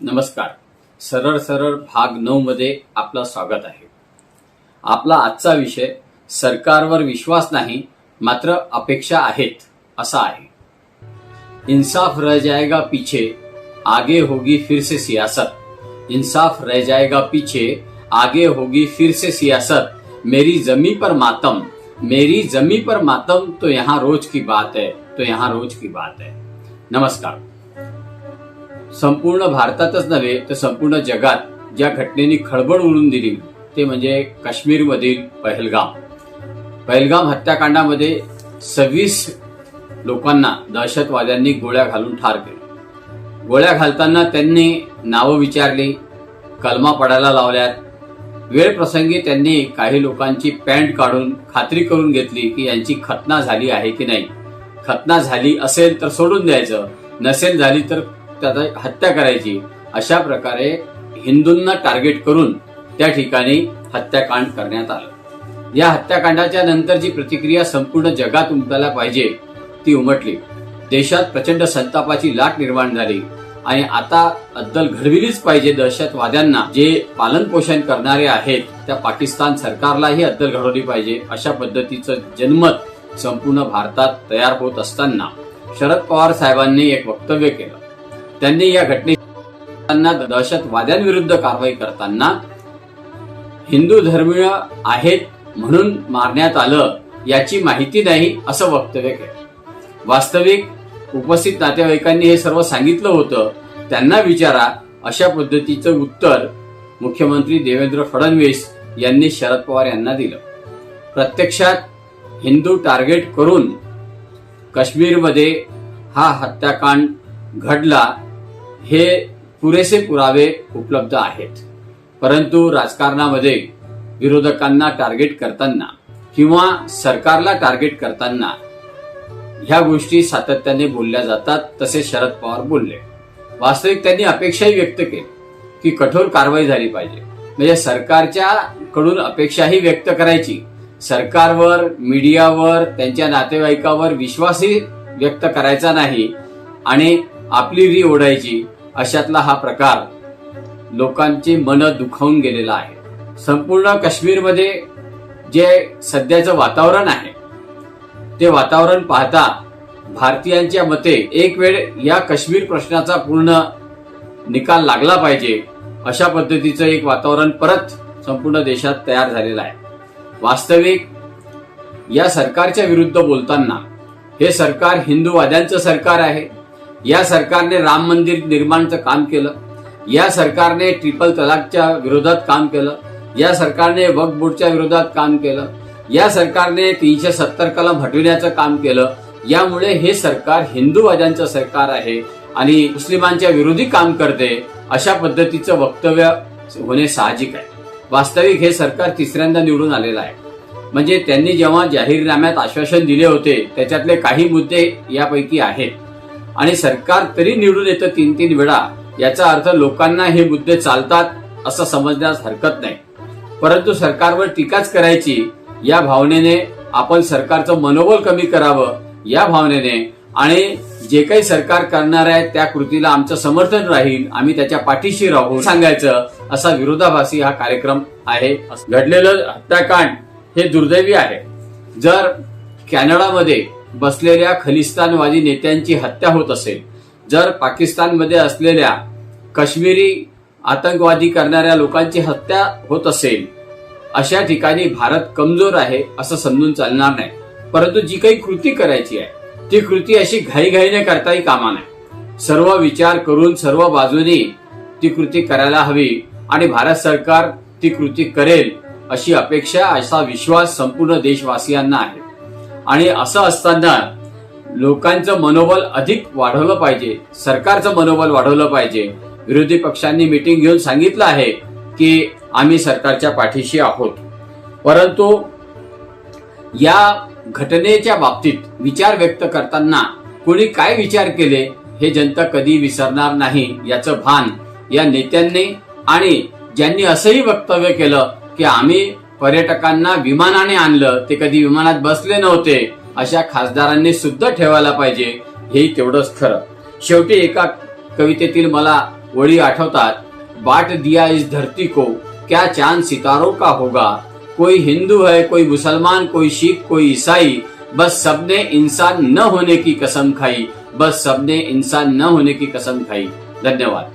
नमस्कार. सरळ सरळ भाग नऊ मध्ये आपलं स्वागत आहे. आपला आजचा विषय सरकारवर विश्वास नाही, मात्र अपेक्षा आहेत, असा आहे. इंसाफ रह जाएगा पीछे, आगे होगी फिर से सियासत. इंसाफ रह जाएगा पीछे, आगे होगी फिर से सियासत. मेरी जमी पर मातम, मेरी जमी पर मातम तो यहाँ रोज की बात है तो यहाँ रोज की बात है. नमस्कार. संपूर्ण भारतातच नव्हे तर संपूर्ण जगात ज्या घटनेने खळबळ उडून दिली ते म्हणजे काश्मीरमधील पहलगाम. पहलगाम हत्याकांडामध्ये सव्वीस लोकांना दहशतवाद्यांनी गोळ्या घालून ठार केले. गोळ्या घालताना त्यांनी नावं विचारली कलमा पडायला लावल्यात. वेळ प्रसंगी त्यांनी काही लोकांची पॅन्ट काढून खात्री करून घेतली की यांची खतना झाली आहे की नाही. खतना झाली असेल तर सोडून द्यायचं नसेल झाली तर त्याचा हत्या करायची. अशा प्रकारे हिंदूंना टार्गेट करून त्या ठिकाणी हत्याकांड करण्यात आलं. या हत्याकांडाच्या नंतर जी प्रतिक्रिया संपूर्ण जगात उमटायला पाहिजे ती उमटली. देशात प्रचंड संतापाची लाट निर्माण झाली. आणि आता अद्दल घडविलीच पाहिजे दहशतवाद्यांना जे पालन पोषण करणारे आहेत त्या पाकिस्तान सरकारलाही अद्दल घडवली पाहिजे. अशा पद्धतीचं जनमत संपूर्ण भारतात तयार होत असताना शरद पवार साहेबांनी एक वक्तव्य केलं. त्यांनी या घटनेना दहशतवाद्यांविरुद्ध कारवाई करताना हिंदू धर्मीय आहेत म्हणून मारण्यात आलं याची माहिती नाही असं वक्तव्य केलं. वास्तविक उपस्थित नातेवाईकांनी हे सर्व सांगितलं होतं. त्यांना विचारा अशा पद्धतीचं उत्तर मुख्यमंत्री देवेंद्र फडणवीस यांनी शरद पवार यांना दिलं. प्रत्यक्षात हिंदू टार्गेट करून काश्मीरमध्ये हा हत्याकांड घडला हे पुरेसे पुरावे उपलब्ध आहेत. परंतु राजकारणामध्ये विरोधकांना टार्गेट करताना किंवा सरकारला टार्गेट करताना ह्या गोष्टी सातत्याने बोलल्या जातात तसे शरद पवार बोलले. वास्तविक त्यांनी अपेक्षाही व्यक्त केली की कठोर कारवाई झाली पाहिजे. म्हणजे सरकारच्या कडून अपेक्षाही व्यक्त करायची. सरकारवर मीडियावर त्यांच्या नातेवाईकावर विश्वासही व्यक्त करायचा नाही आणि आपली री ओढायची. अशातला हा प्रकार लोकांची मन दुखावून गेलेला आहे. संपूर्ण काश्मीरमध्ये जे सध्याचं वातावरण आहे ते वातावरण पाहता भारतीयांच्या मते एक वेळ या काश्मीर प्रश्नाचा पूर्ण निकाल लागला पाहिजे अशा पद्धतीचं एक वातावरण परत संपूर्ण देशात तयार झालेलं आहे. वास्तविक या सरकारच्या विरुद्ध बोलताना हे सरकार हिंदूवाद्यांचं सरकार आहे या सरकारने राम मंदिर निर्माणचं काम केलं. या सरकारने ट्रिपल तलाकच्या विरोधात काम केलं. या सरकारने वक्फ बोर्डच्या विरोधात काम केलं. या सरकारने तीनशे सत्तर कलम हटविण्याचं काम केलं. यामुळे हे सरकार हिंदूवाद्यांचं सरकार आहे आणि मुस्लिमांच्या विरोधी काम करते अशा पद्धतीचं वक्तव्य होणे साहजिक आहे. वास्तविक हे सरकार तिसऱ्यांदा निवडून आलेलं आहे. म्हणजे त्यांनी जेव्हा जाहीरनाम्यात आश्वासन दिले होते त्याच्यातले काही मुद्दे यापैकी आहेत. आणि सरकार तरी निवडून येतं तीन तीन वेळा. याचा अर्थ लोकांना हे मुद्दे चालतात असं समजण्यास हरकत नाही. परंतु सरकारवर टीकाच करायची या भावनेने आपण सरकारचं मनोबल कमी करावं या भावनेने. आणि जे काही सरकार करणार आहे त्या कृतीला आमचं समर्थन राहील आम्ही त्याच्या पाठीशी राहू सांगायचं असा विरोधाभासी हा कार्यक्रम आहे. घडलेलं हत्याकांड हे दुर्दैवी आहे. जर कॅनडामध्ये बसलेल्या खलिस्तानवादी नेत्यांची हत्या होत असेल. जर पाकिस्तानमध्ये असलेल्या काश्मीरी आतंकवादी करणाऱ्या लोकांची हत्या होत असेल अशा ठिकाणी भारत कमजोर आहे असं समजून चालणार नाही. परंतु जी काही कृती करायची आहे ती कृती अशी घाईघाईने करताही कामा नाही सर्व विचार करून सर्व बाजूनी ती कृती करायला हवी आणि भारत सरकार ती कृती करेल अशी अपेक्षा असा विश्वास संपूर्ण देशवासियांना आहे. आणि असं असताना लोकांचं मनोबल अधिक वाढवलं पाहिजे. सरकारचं मनोबल वाढवलं पाहिजे. विरोधी पक्षांनी मिटिंग घेऊन सांगितलं आहे की आम्ही सरकारच्या पाठीशी आहोत. परंतु या घटनेच्या बाबतीत विचार व्यक्त करताना कोणी काय विचार केले हे जनता कधी विसरणार नाही याचं भान या नेत्यांनी आणि ज्यांनी असंही वक्तव्य केलं की आम्ही पर्यटकांना विमानाने आणलं ते कधी विमानात बसले नव्हते अशा खासदारांनी सुद्धा ठेवायला पाहिजे हे तेवढंच खरं. शेवटी एका कवितेतील मला ओळी आठवतात बाट दिया इस धरती को क्या चांद सितारों का होगा? कोई हिंदू है कोई मुसलमान कोई शीख कोई ईसाई बस सबने इंसान न होने की कसम खाई बस सबने इंसान न होने की कसम खाई। धन्यवाद।